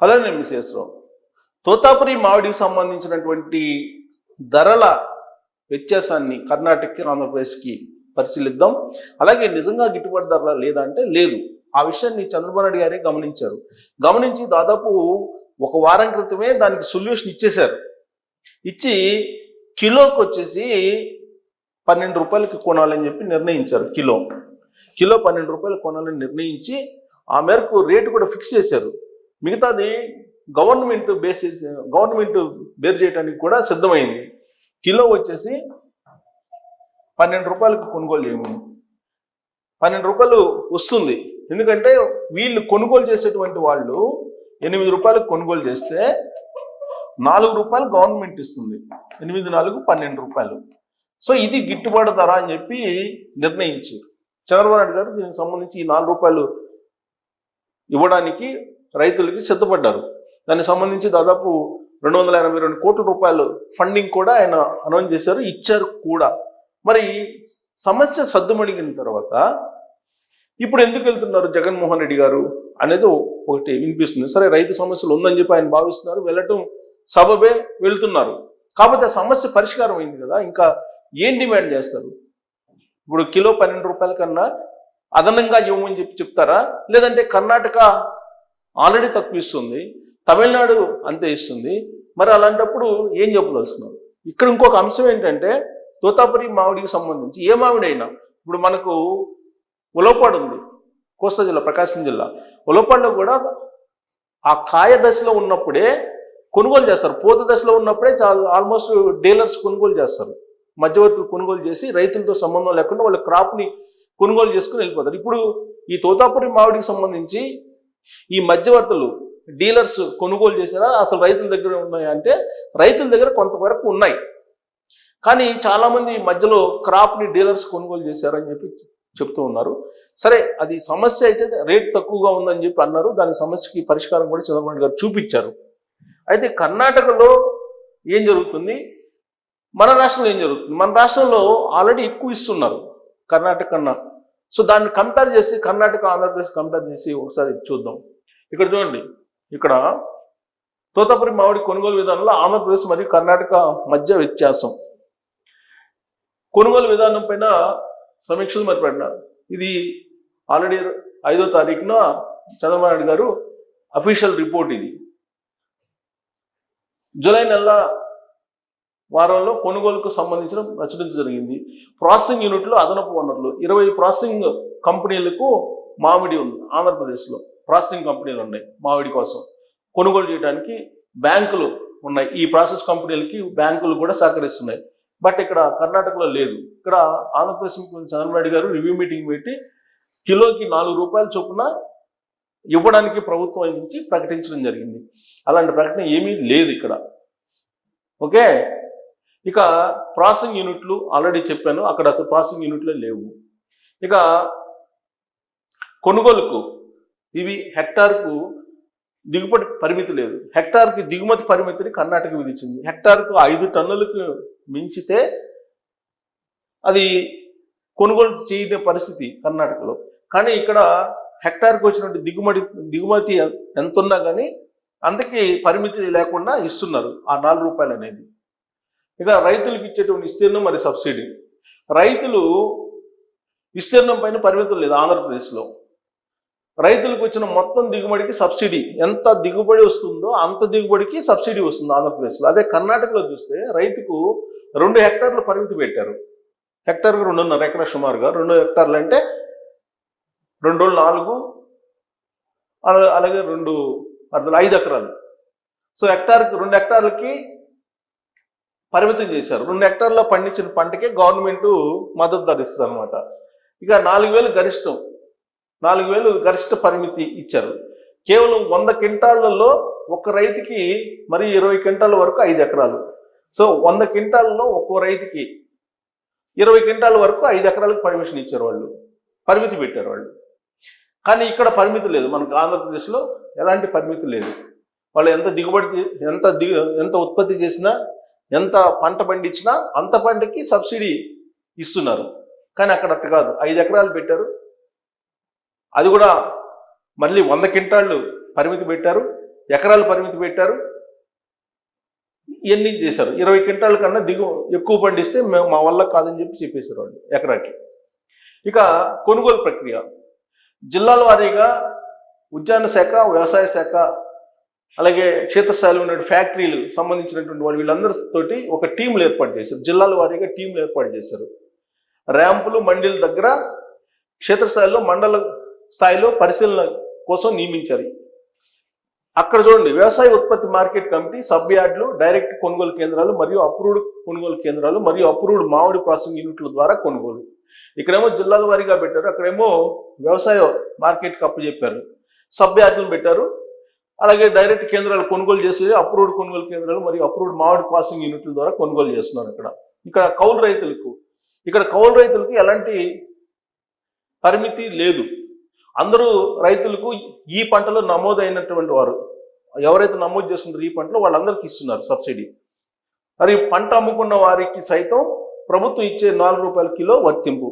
Hello నేను మిసేశ్వరం తోతాపురి మామిడికి సంబంధించినటువంటి ధరల వ్యత్యాసాన్ని కర్ణాటకకి ఆంధ్రప్రదేశ్కి పరిశీలిద్దాం. అలాగే నిజంగా గిట్టుబాటు ధర లేదా అంటే లేదు. ఆ విషయాన్ని చంద్రబాబు నాయుడు గారే గమనించారు. గమనించి దాదాపు ఒక వారం క్రితమే దానికి సొల్యూషన్ ఇచ్చేశారు. ఇచ్చి కిలోకి వచ్చేసి పన్నెండు రూపాయలకి కొనాలని చెప్పి నిర్ణయించారు కిలో. కిలో పన్నెండు రూపాయలు కొనాలని నిర్ణయించి ఆ మేరకు రేటు కూడా ఫిక్స్ చేశారు. మిగతాది గవర్నమెంట్ బేసిస్ గవర్నమెంట్ బేర్ చేయడానికి కూడా సిద్ధమైంది. కిలో వచ్చేసి పన్నెండు రూపాయలకు కొనుగోలు చేయము. పన్నెండు రూపాయలు వస్తుంది. ఎందుకంటే వీళ్ళు కొనుగోలు చేసేటువంటి వాళ్ళు ఎనిమిది రూపాయలకు కొనుగోలు చేస్తే నాలుగు రూపాయలు గవర్నమెంట్ ఇస్తుంది. ఎనిమిది నాలుగు పన్నెండు రూపాయలు. సో ఇది గిట్టుబాటు ధర అని చెప్పి నిర్ణయించారు. చంద్రబాబు నాయుడు గారు దీనికి సంబంధించి ఈ నాలుగు రూపాయలు ఇవ్వడానికి రైతులకి సిద్ధపడ్డారు. దానికి సంబంధించి దాదాపు రెండు వందల ఎనభై రెండు కోట్ల రూపాయలు ఫండింగ్ కూడా ఆయన అనౌన్స్ చేశారు ఇచ్చారు కూడా. మరి సమస్య సద్దుమణిగిన తర్వాత ఇప్పుడు ఎందుకు వెళ్తున్నారు జగన్మోహన్ రెడ్డి గారు అనేది ఒకటి వినిపిస్తుంది. సరే రైతు సమస్యలు ఉందని చెప్పి ఆయన భావిస్తున్నారు వెళ్ళటం సబబే వెళ్తున్నారు. కాకపోతే ఆ సమస్య పరిష్కారం అయింది కదా ఇంకా ఏం డిమాండ్ చేస్తారు? ఇప్పుడు కిలో పన్నెండు రూపాయల కన్నా అదనంగా ఇవ్వమని చెప్పి చెప్తారా? లేదంటే కర్ణాటక ఆల్రెడీ తక్కువ ఇస్తుంది తమిళనాడు అంతే ఇస్తుంది. మరి అలాంటప్పుడు ఏం చెప్పదలుచుకున్నారు? ఇక్కడ ఇంకొక అంశం ఏంటంటే తోతాపురి మామిడికి సంబంధించి ఏ మామిడైనా ఇప్పుడు మనకు ఉలవపాడు ఉంది కోస్తా జిల్లా ప్రకాశం జిల్లా. ఉలవపాడులో కూడా ఆ కాయ దశలో ఉన్నప్పుడే కొనుగోలు చేస్తారు. పూత దశలో ఉన్నప్పుడే చాలా ఆల్మోస్ట్ డీలర్స్ కొనుగోలు చేస్తారు. మధ్యవర్తులు కొనుగోలు చేసి రైతులతో సంబంధం లేకుండా వాళ్ళ క్రాప్ని కొనుగోలు చేసుకుని వెళ్ళిపోతారు. ఇప్పుడు ఈ తోతాపురి మామిడికి సంబంధించి ఈ మధ్యవర్తులు డీలర్స్ కొనుగోలు చేశారా? అసలు రైతుల దగ్గర ఉన్నాయా అంటే రైతుల దగ్గర కొంతవరకు ఉన్నాయి. కానీ చాలామంది ఈ మధ్యలో క్రాప్ని డీలర్స్ కొనుగోలు చేశారని చెప్పి చెప్తూ ఉన్నారు. సరే అది సమస్య అయితే రేట్ తక్కువగా ఉందని చెప్పి అన్నారు. దాని సమస్యకి పరిష్కారం కూడా చంద్రబాబు గారు చూపించారు. అయితే కర్ణాటకలో ఏం జరుగుతుంది? మన రాష్ట్రంలో ఏం జరుగుతుంది? మన రాష్ట్రంలో ఆల్రెడీ ఎక్కువ ఇస్తున్నారు కర్ణాటక కన్నా సో దాన్ని కంపేర్ చేసి కర్ణాటక ఆంధ్రప్రదేశ్ కంపేర్ చేసి ఒకసారి చూద్దాం. ఇక్కడ చూడండి. ఇక్కడ తోతాపురి మామిడి కొనుగోలు విధానంలో ఆంధ్రప్రదేశ్ మరియు కర్ణాటక మధ్య వ్యత్యాసం. కొనుగోలు విధానం పైన సమీక్షలు మరి పెట్టినారు ఇది ఆల్రెడీ ఐదో తారీఖున చంద్రబాబు నాయుడు గారు అఫీషియల్ రిపోర్ట్ ఇది. జూలై నెల వారంలో కొనుగోలుకు సంబంధించిన ప్రచురించడం జరిగింది. ప్రాసెసింగ్ యూనిట్లో అదనపు వనరులు. ఇరవై ప్రాసెసింగ్ కంపెనీలకు మామిడి ఉంది ఆంధ్రప్రదేశ్లో. ప్రాసెసింగ్ కంపెనీలు ఉన్నాయి మామిడి కోసం. కొనుగోలు చేయడానికి బ్యాంకులు ఉన్నాయి. ఈ ప్రాసెస్ కంపెనీలకి బ్యాంకులు కూడా సహకరిస్తున్నాయి. బట్ ఇక్కడ కర్ణాటకలో లేదు. ఇక్కడ ఆంధ్రప్రదేశ్ ముఖ్యమంత్రి చంద్రబాబు నాయుడు గారు రివ్యూ మీటింగ్ పెట్టి కిలోకి నాలుగు రూపాయల చొప్పున ఇవ్వడానికి ప్రభుత్వం నుంచి ప్రకటించడం జరిగింది. అలాంటి ప్రకటన ఏమీ లేదు ఇక్కడ. ఓకే ఇక ప్రాసెసింగ్ యూనిట్లు ఆల్రెడీ చెప్పాను అక్కడ ప్రాసెసింగ్ యూనిట్లే లేవు. ఇక కొనుగోలుకు ఇవి హెక్టార్కు దిగుబడి పరిమితి లేదు. హెక్టార్కి దిగుమతి పరిమితిని కర్ణాటక విధించింది. హెక్టార్కు ఐదు టన్నులకు మించితే అది కొనుగోలు చేయని పరిస్థితి కర్ణాటకలో. కానీ ఇక్కడ హెక్టార్కి వచ్చినటువంటి దిగుమతి దిగుమతి ఎంత ఉన్నా కానీ అందుకే పరిమితి లేకుండా ఇస్తున్నారు ఆ నాలుగు రూపాయలు అనేది ఇక రైతులకు ఇచ్చేటువంటి విస్తీర్ణం మరి సబ్సిడీ. రైతులు విస్తీర్ణం పైన పరిమితం లేదు ఆంధ్రప్రదేశ్లో. రైతులకు వచ్చిన మొత్తం దిగుబడికి సబ్సిడీ. ఎంత దిగుబడి వస్తుందో అంత దిగుబడికి సబ్సిడీ వస్తుంది ఆంధ్రప్రదేశ్లో. అదే కర్ణాటకలో చూస్తే రైతుకు రెండు హెక్టార్లు పరిమితి పెట్టారు. హెక్టార్కు రెండున్నర ఎకరా సుమారుగా. రెండు హెక్టార్లు అంటే రెండు రోజులు నాలుగు అలా- అలాగే రెండు అర్థం ఐదు ఎకరాలు. సో హెక్టార్కి రెండు హెక్టార్లకి పరిమితం చేశారు. రెండు హెక్టార్లో పండించిన పంటకే గవర్నమెంట్ మద్దతు ధర ఇస్తుంది అనమాట ఇక నాలుగు వేలు గరిష్టం నాలుగు వేలు గరిష్ట పరిమితి ఇచ్చారు. కేవలం వంద క్వింటాళ్ళలో ఒక రైతుకి మరి ఇరవై క్వింటాల వరకు ఐదు ఎకరాలు. సో వంద క్వింటాల్లో ఒక్కో రైతుకి ఇరవై క్వింటాల వరకు ఐదు ఎకరాలకు పర్మిషన్ ఇచ్చారు వాళ్ళు. పరిమితి పెట్టారు వాళ్ళు. కానీ ఇక్కడ పరిమితి లేదు. మనకు ఆంధ్రప్రదేశ్లో ఎలాంటి పరిమితి లేదు. వాళ్ళు ఎంత దిగుబడి ఎంత దిగు ఎంత ఉత్పత్తి చేసినా ఎంత పంట పండించినా అంత పంటకి సబ్సిడీ ఇస్తున్నారు. కానీ అక్కడ అట్ట కాదు. ఐదు ఎకరాలు పెట్టారు. అది కూడా మళ్ళీ వంద క్వింటాళ్ళు పరిమితి పెట్టారు. ఎకరాలు పరిమితి పెట్టారు. ఇవన్నీ చేశారు. ఇరవై క్వింటాల కన్నా దిగు ఎక్కువ పండిస్తే మేము మా వల్ల కాదని చెప్పి చెప్పేశారు వాళ్ళు ఎకరాకి. ఇక కొనుగోలు ప్రక్రియ. జిల్లాల వారీగా ఉద్యాన శాఖ వ్యవసాయ శాఖ అలాగే క్షేత్రస్థాయిలో ఉన్న ఫ్యాక్టరీలు సంబంధించినటువంటి వాళ్ళు వీళ్ళందరితోటి ఒక టీంలు ఏర్పాటు చేశారు. జిల్లాల వారీగా టీంలు ఏర్పాటు చేశారు. ర్యాంపులు మండలి దగ్గర క్షేత్రస్థాయిలో మండల స్థాయిలో పరిశీలన కోసం నియమించారు. అక్కడ చూడండి వ్యవసాయ ఉత్పత్తి మార్కెట్ కమిటీ సబ్ యార్డ్లు డైరెక్ట్ కొనుగోలు కేంద్రాలు మరియు అప్రూవ్డ్ కొనుగోలు కేంద్రాలు మరియు అప్రూవ్డ్ మామిడి ప్రాసెసింగ్ యూనిట్ల ద్వారా కొనుగోలు. ఇక్కడేమో జిల్లాల వారీగా పెట్టారు అక్కడేమో వ్యవసాయ మార్కెట్కి అప్పు చెప్పారు సబ్ యార్డులు పెట్టారు అలాగే డైరెక్ట్ కేంద్రాలు కొనుగోలు చేసే అప్రూవ్డ్ కొనుగోలు కేంద్రాలు మరియు అప్రూవ్డ్ మామిడి ప్రాసెసింగ్ యూనిట్ల ద్వారా కొనుగోలు చేస్తున్నారు ఇక్కడ. ఇక్కడ కౌలు రైతులకు ఇక్కడ కౌలు రైతులకు ఎలాంటి పరిమితి లేదు. అందరూ రైతులకు ఈ పంటలో నమోదైనటువంటి వారు ఎవరైతే నమోదు చేసుకుంటారో ఈ పంటలో వాళ్ళందరికీ ఇస్తున్నారు సబ్సిడీ. మరి పంట అమ్ముకున్న వారికి సైతం ప్రభుత్వం ఇచ్చే నాలుగు రూపాయల కిలో వర్తింపు.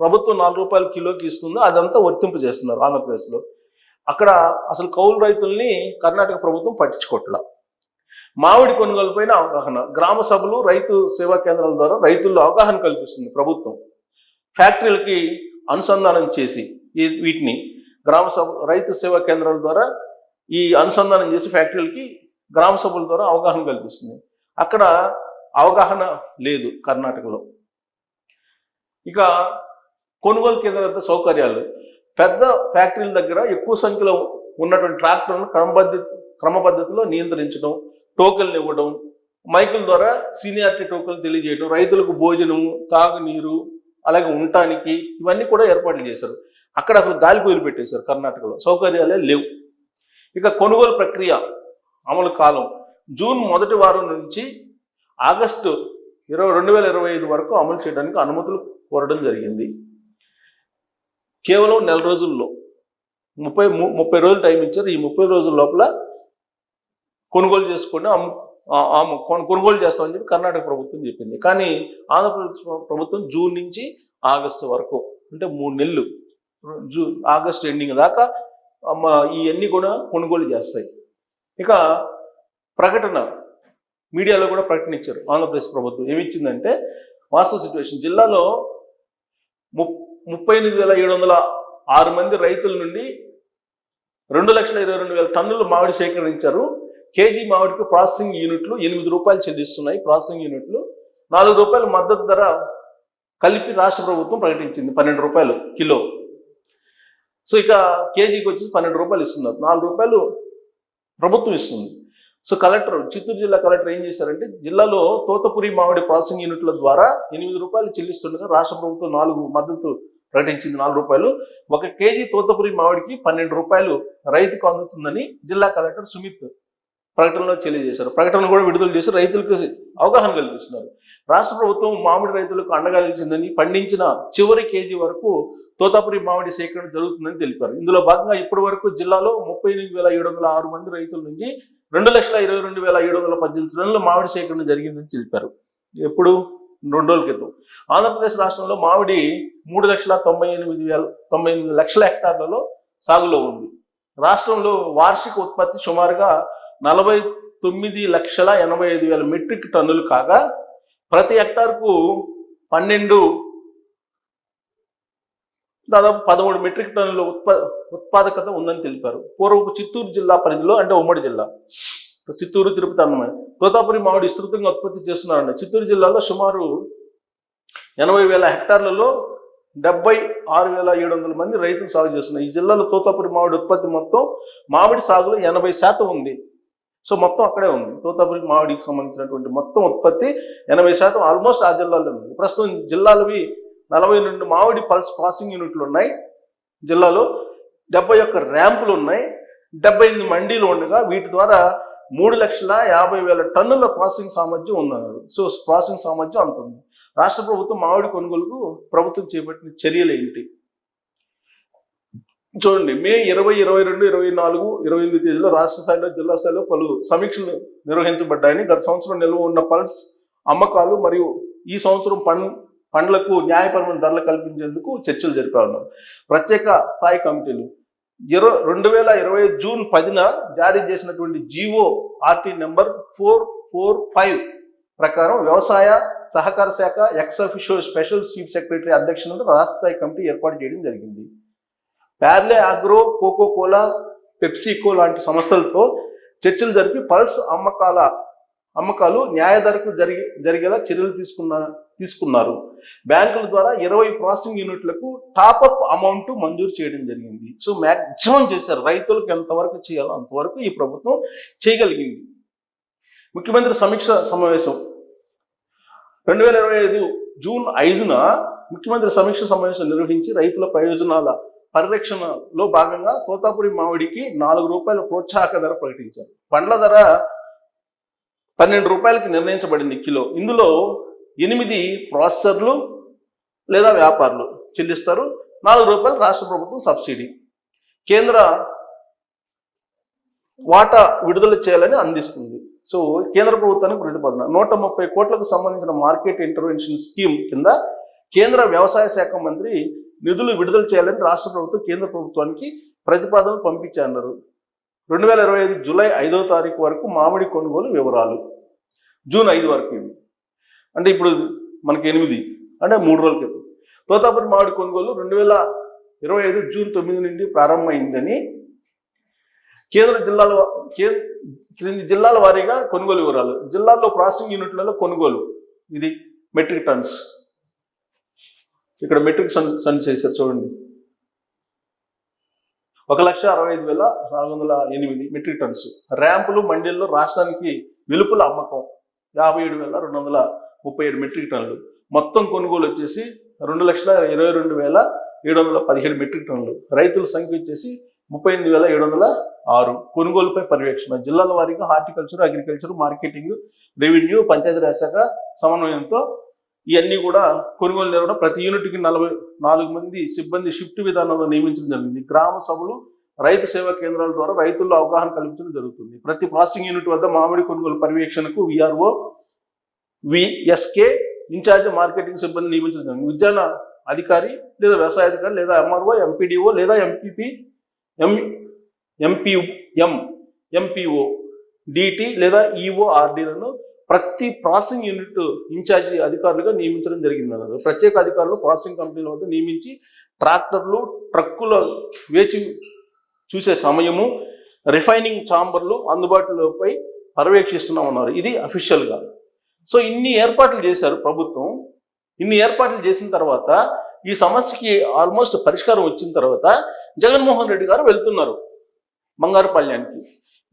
ప్రభుత్వం నాలుగు రూపాయల కిలోకి ఇస్తుందో? అదంతా వర్తింపు చేస్తున్నారు ఆంధ్రప్రదేశ్లో. అక్కడ అసలు కౌలు రైతుల్ని కర్ణాటక ప్రభుత్వం పట్టించుకోవట్ల మామిడి కొనుగోలుపైన అవగాహన గ్రామ సభలు రైతు సేవా కేంద్రాల ద్వారా రైతుల్లో అవగాహన కల్పిస్తుంది ప్రభుత్వం. ఫ్యాక్టరీలకి అనుసంధానం చేసి వీటిని గ్రామ సభ రైతు సేవా కేంద్రాల ద్వారా ఈ అనుసంధానం చేసి ఫ్యాక్టరీలకి గ్రామ సభల ద్వారా అవగాహన కల్పిస్తుంది. అక్కడ అవగాహన లేదు కర్ణాటకలో. ఇక కొనుగోలు కేంద్రాల సౌకర్యాలు. పెద్ద ఫ్యాక్టరీల దగ్గర ఎక్కువ సంఖ్యలో ఉన్నటువంటి ట్రాక్టర్లను క్రమబద్ధ క్రమ పద్ధతిలో నియంత్రించడం టోకెన్లు ఇవ్వడం మైకుల ద్వారా సీనియారిటీ టోకెన్లు తెలియజేయడం రైతులకు భోజనం తాగునీరు అలాగే ఉండటానికి ఇవన్నీ కూడా ఏర్పాట్లు చేశారు. అక్కడ అసలు గాలిపోయిలు పెట్టేశారు కర్ణాటకలో. సౌకర్యాలే లేవు. ఇక కొనుగోలు ప్రక్రియ అమలు కాలం. జూన్ మొదటి వారం నుంచి ఆగస్టు ఇరవై రెండు వేల ఇరవై ఐదు వరకు అమలు చేయడానికి అనుమతులు కోరడం జరిగింది. కేవలం నెల రోజుల్లో. ముప్పై ము- ముప్పై రోజులు టైం ఇచ్చారు. ఈ ముప్పై రోజుల లోపల కొనుగోలు చేసుకుని అమ్ము కొనుగోలు చేస్తామని చెప్పి కర్ణాటక ప్రభుత్వం చెప్పింది. కానీ ఆంధ్రప్రదేశ్ ప్రభుత్వం జూన్ నుంచి ఆగస్టు వరకు అంటే మూడు నెలలు జూ ఆగస్ట్ ఎండింగ్ దాకా ఇవన్నీ కూడా కొనుగోలు చేస్తాయి. ఇక ప్రకటన మీడియాలో కూడా ప్రకటన ఇచ్చారు ఆంధ్రప్రదేశ్ ప్రభుత్వం. ఏమిచ్చిందంటే వాస్తవ సిచ్యువేషన్ జిల్లాలో ము ముప్పై ఎనిమిది వేల ఏడు వందల ఆరు మంది రైతుల నుండి రెండు లక్షల ఇరవై రెండు వేల టన్నులు మామిడి సేకరించారు. కేజీ మామిడికి ప్రాసెసింగ్ యూనిట్లు ఎనిమిది రూపాయలు చెల్లిస్తున్నాయి. ప్రాసెసింగ్ యూనిట్లు నాలుగు రూపాయల మద్దతు ధర కలిపి రాష్ట్ర ప్రభుత్వం ప్రకటించింది. పన్నెండు రూపాయలు కిలో. సో ఇక కేజీకి వచ్చేసి పన్నెండు రూపాయలు ఇస్తున్నారు. నాలుగు రూపాయలు ప్రభుత్వం ఇస్తుంది. సో కలెక్టర్ చిత్తూరు జిల్లా కలెక్టర్ ఏం చేశారంటే జిల్లాలో తోతపురి మామిడి ప్రాసెసింగ్ యూనిట్ల ద్వారా ఎనిమిది రూపాయలు చెల్లిస్తుండగా రాష్ట్ర ప్రభుత్వం నాలుగు మద్దతు ప్రకటించింది నాలుగు రూపాయలు. ఒక కేజీ తోతపురి మామిడికి పన్నెండు రూపాయలు రైతుకు అందుతుందని జిల్లా కలెక్టర్ సుమిత్ ప్రకటనలో తెలియజేశారు. ప్రకటన కూడా విడుదల చేసి రైతులకు అవగాహన కల్పిస్తున్నారు. రాష్ట్ర ప్రభుత్వం మామిడి రైతులకు అండగా నిలిచిందని పండించిన చివరి కేజీ వరకు తోతాపురి మామిడి సేకరణ జరుగుతుందని తెలిపారు. ఇందులో భాగంగా ఇప్పటి వరకు జిల్లాలో ముప్పై ఎనిమిది వేల ఏడు వందల ఆరు మంది రైతుల నుంచి రెండు లక్షల ఇరవై రెండు వేల ఏడు వందల పద్దెనిమిది టన్నుల మామిడి సేకరణ జరిగిందని తెలిపారు. ఎప్పుడు? రెండు రోజుల క్రితం. ఆంధ్రప్రదేశ్ రాష్ట్రంలో మామిడి మూడు లక్షల తొంభై ఎనిమిది వేల తొంభై ఎనిమిది లక్షల హెక్టార్లలో సాగులో ఉంది. రాష్ట్రంలో వార్షిక ఉత్పత్తి సుమారుగా నలభై తొమ్మిది లక్షల ఎనభై ఐదు వేల మెట్రిక్ టన్నులు కాగా ప్రతి హెక్టార్కు పన్నెండు దాదాపు పదమూడు మెట్రిక్ టన్నుల ఉత్ప ఉత్పాదకత ఉందని తెలిపారు. పూర్వపు చిత్తూరు జిల్లా పరిధిలో అంటే ఉమ్మడి జిల్లా. చిత్తూరు తిరుపతి అన్నమాట. తోతాపురి మామిడి విస్తృతంగా ఉత్పత్తి చేస్తున్నారండి చిత్తూరు జిల్లాలో సుమారు ఎనభై వేల హెక్టార్లలో డెబ్బై ఆరు వేల ఏడు వందల మంది రైతులు సాగు చేస్తున్నారు. ఈ జిల్లాలో తోతాపురి మామిడి ఉత్పత్తి మొత్తం మామిడి సాగులో ఎనభై శాతం ఉంది. సో మొత్తం అక్కడే ఉంది. తోతాపురి మామిడికి సంబంధించినటువంటి మొత్తం ఉత్పత్తి ఎనభై శాతం ఆల్మోస్ట్ ఆ జిల్లాలో ఉంది. ప్రస్తుతం జిల్లాలవి నలభై రెండు మామిడి పల్స్ ప్రాసెసింగ్ యూనిట్లు ఉన్నాయి. జిల్లాలో డెబ్బై ఒక్క ర్యాంపులు ఉన్నాయి. డెబ్బై ఎనిమిది మండీలు ఉండగా వీటి ద్వారా మూడు లక్షల యాభై వేల టన్నుల ప్రాసెసింగ్ సామర్థ్యం ఉందన్నారు. సో ప్రాసెసింగ్ సామర్థ్యం అంత ఉంది. రాష్ట్ర ప్రభుత్వం మామిడి కొనుగోలుకు ప్రభుత్వం చేపట్టిన చర్యలు ఏంటి? చూడండి మే ఇరవై ఇరవై రెండు ఇరవై నాలుగు ఇరవై ఎనిమిది తేదీలో రాష్ట్ర స్థాయిలో జిల్లా స్థాయిలో పలు సమీక్షలు నిర్వహించబడ్డాయని గత సంవత్సరం నిల్వ ఉన్న పల్స్ అమ్మకాలు మరియు ఈ సంవత్సరం పం పండ్లకు న్యాయపరమైన ధరలు కల్పించేందుకు చర్చలు జరిపారు. ప్రత్యేక స్థాయి కమిటీలు ఇరవై రెండు వేల ఇరవై జూన్ పదిన జారీ చేసినటువంటి GO RT number four four five ప్రకారం వ్యవసాయ సహకార శాఖ ఎక్స్ స్పెషల్ చీఫ్ సెక్రటరీ అధ్యక్షతన రాష్ట్ర స్థాయి కమిటీ ఏర్పాటు చేయడం జరిగింది. Parle Agro Coca Cola PepsiCo లాంటి సంస్థలతో చర్చలు జరిపి పల్స్ అమ్మకాల అమ్మకాలు న్యాయ ధరకు జరిగి జరిగేలా చర్యలు తీసుకున్న తీసుకున్నారు. బ్యాంకుల ద్వారా ఇరవై ప్రాసెసింగ్ యూనిట్లకు టాపప్ అమౌంట్ మంజూరు చేయడం జరిగింది. సో మ్యాక్సిమం చేశారు. రైతులకు ఎంతవరకు చేయాలో అంతవరకు ఈ ప్రభుత్వం చేయగలిగింది. ముఖ్యమంత్రి సమీక్ష సమావేశం. రెండు వేల ఇరవై ఐదు జూన్ ఐదున ముఖ్యమంత్రి సమీక్ష సమావేశం నిర్వహించి రైతుల ప్రయోజనాల పరిరక్షణలో భాగంగా తోతాపురి మామిడికి నాలుగు రూపాయల ప్రోత్సాహక ధర ప్రకటించారు. పండ్ల ధర పన్నెండు రూపాయలకి నిర్ణయించబడింది కిలో. ఇందులో ఎనిమిది ప్రాసెసర్లు లేదా వ్యాపారులు చెల్లిస్తారు. నాలుగు రూపాయలు రాష్ట్ర ప్రభుత్వం సబ్సిడీ. కేంద్ర వాటా విడుదల చేయాలని అందిస్తుంది. సో కేంద్ర ప్రభుత్వానికి ప్రతిపాదన నూట ముప్పై కోట్లకు సంబంధించిన మార్కెట్ ఇంటర్వెన్షన్ స్కీమ్ కింద కేంద్ర వ్యవసాయ శాఖ మంత్రి నిధులు విడుదల చేయాలని రాష్ట్ర ప్రభుత్వం కేంద్ర ప్రభుత్వానికి ప్రతిపాదనలు పంపించారు రెండు వేల ఇరవై ఐదు జూలై ఐదో తారీఖు వరకు మామిడి కొనుగోలు వివరాలు. జూన్ ఐదు వరకు ఇవి. అంటే ఇప్పుడు మనకి ఎనిమిది అంటే మూడు రోజుల క్రితం. తోతాపురి మామిడి కొనుగోలు రెండు వేల ఇరవై ఐదు జూన్ తొమ్మిది నుండి ప్రారంభమైందని కేంద్ర జిల్లాల కే క్రింది జిల్లాల వారీగా కొనుగోలు వివరాలు. జిల్లాల్లో ప్రాసెసింగ్ యూనిట్లలో కొనుగోలు. ఇది మెట్రిక్ టన్స్. ఇక్కడ మెట్రిక్ సన్ సన్ చేశారు చూడండి. ఒక లక్ష అరవై ఐదు వేల నాలుగు వందల ఎనిమిది మెట్రిక్ టన్స్. ర్యాంపులు మండీల్లో రాష్ట్రానికి వెలుపుల అమ్మకం. యాభై ఏడు వేల రెండు వందల ముప్పై ఏడు మెట్రిక్ టన్నులు. మొత్తం కొనుగోలు వచ్చేసి రెండు లక్షల ఇరవై రెండు వేల ఏడు వందల పదిహేడు మెట్రిక్ టన్నులు. రైతుల సంఖ్య వచ్చేసి ముప్పై ఎనిమిది వేల ఏడు వందల ఆరు. కొనుగోలుపై పర్యవేక్షణ. జిల్లాల వారీగా horticulture agriculture marketing revenue Panchayati Raj శాఖ సమన్వయంతో ఇవన్నీ కూడా కొనుగోలు నిర్వహణ ప్రతి యూనిట్కి నలభై నాలుగు మంది సిబ్బంది షిఫ్ట్ విధానంలో నియమించడం జరిగింది. గ్రామ సభలు రైతు సేవా కేంద్రాల ద్వారా రైతుల్లో అవగాహన కల్పించడం జరుగుతుంది. ప్రతి ప్రాసెసింగ్ యూనిట్ వద్ద మామిడి కొనుగోలు పర్యవేక్షణకు విఆర్ఓ విఎస్కే ఇన్ఛార్జ్ మార్కెటింగ్ సిబ్బంది నియమించడం జరిగింది. ఉద్యాన అధికారి లేదా వ్యవసాయ అధికారి లేదా ఎంఆర్ఓ ఎంపీడీఓ లేదా MPP M MPM MPO DT లేదా ఈఓ ఆర్డీలను ప్రతి ప్రాసెసింగ్ యూనిట్ ఇన్ఛార్జి అధికారులుగా నియమించడం జరిగింది అన్నారు. ప్రత్యేక అధికారులు ప్రాసెసింగ్ కంపెనీల వద్ద నియమించి ట్రాక్టర్లు ట్రక్కుల వేచి చూసే సమయము రిఫైనింగ్ ఛాంబర్లు అందుబాటులోపై పర్యవేక్షిస్తున్నాం అన్నారు ఇది అఫీషియల్గా సో ఇన్ని ఏర్పాట్లు చేశారు ప్రభుత్వం. ఇన్ని ఏర్పాట్లు చేసిన తర్వాత ఈ సమస్యకి ఆల్మోస్ట్ పరిష్కారం వచ్చిన తర్వాత జగన్మోహన్ రెడ్డి గారు వెళ్తున్నారు బంగారుపాళ్యానికి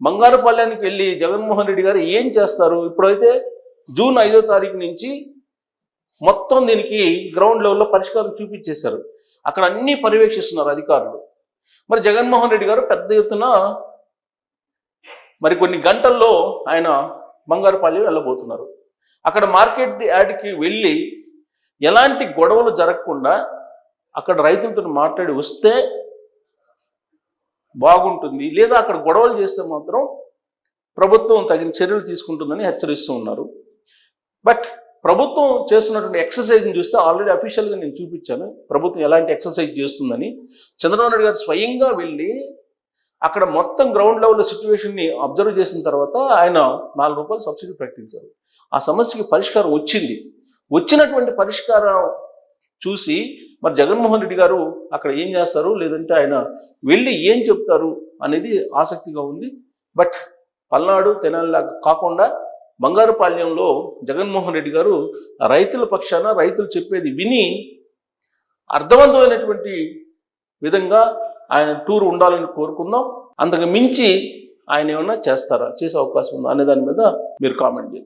బంగారుపాళ్యానికి వెళ్ళి జగన్మోహన్ రెడ్డి గారు ఏం చేస్తారు? ఇప్పుడైతే జూన్ ఐదో తారీఖు నుంచి మొత్తం దీనికి గ్రౌండ్ లెవెల్లో పరిష్కారం చూపించేశారు. అక్కడ అన్ని పర్యవేక్షిస్తున్నారు అధికారులు. మరి జగన్మోహన్ రెడ్డి గారు పెద్ద ఎత్తున మరి కొన్ని గంటల్లో ఆయన బంగారుపల్లి వెళ్ళబోతున్నారు. అక్కడ మార్కెట్ యార్డ్కి వెళ్ళి ఎలాంటి గొడవలు జరగకుండా అక్కడ రైతులతో మాట్లాడి వస్తే బాగుంటుంది. లేదా అక్కడ గొడవలు చేస్తే మాత్రం ప్రభుత్వం తగిన చర్యలు తీసుకుంటుందని హెచ్చరిస్తూ ఉన్నారు. బట్ ప్రభుత్వం చేస్తున్నటువంటి ఎక్సర్సైజ్ని చూస్తే ఆల్రెడీ అఫీషియల్గా నేను చూపించాను. ప్రభుత్వం ఎలాంటి ఎక్సర్సైజ్ చేస్తుందని. చంద్రబాబు నాయుడు గారు స్వయంగా వెళ్ళి అక్కడ మొత్తం గ్రౌండ్ లెవెల్ సిచ్యువేషన్ని అబ్జర్వ్ చేసిన తర్వాత ఆయన నాలుగు రూపాయలు సబ్సిడీ ప్రకటించారు. ఆ సమస్యకి పరిష్కారం వచ్చింది. వచ్చినటువంటి పరిష్కారం చూసి మరి జగన్మోహన్ రెడ్డి గారు అక్కడ ఏం చేస్తారు? లేదంటే ఆయన వెళ్ళి ఏం చెప్తారు? అనేది ఆసక్తిగా ఉంది. బట్ పల్నాడు తెనాలిలాగా కాకుండా బంగారుపాళ్యంలో జగన్మోహన్ రెడ్డి గారు రైతుల పక్షాన రైతులు చెప్పేది విని అర్థవంతమైనటువంటి విధంగా ఆయన టూర్ ఉండాలని కోరుకుందాం. అంతకు మించి ఆయన ఏమన్నా చేస్తారా? చేసే అవకాశం ఉందా? అనే దాని మీద మీరు కామెంట్ చేయొచ్చు.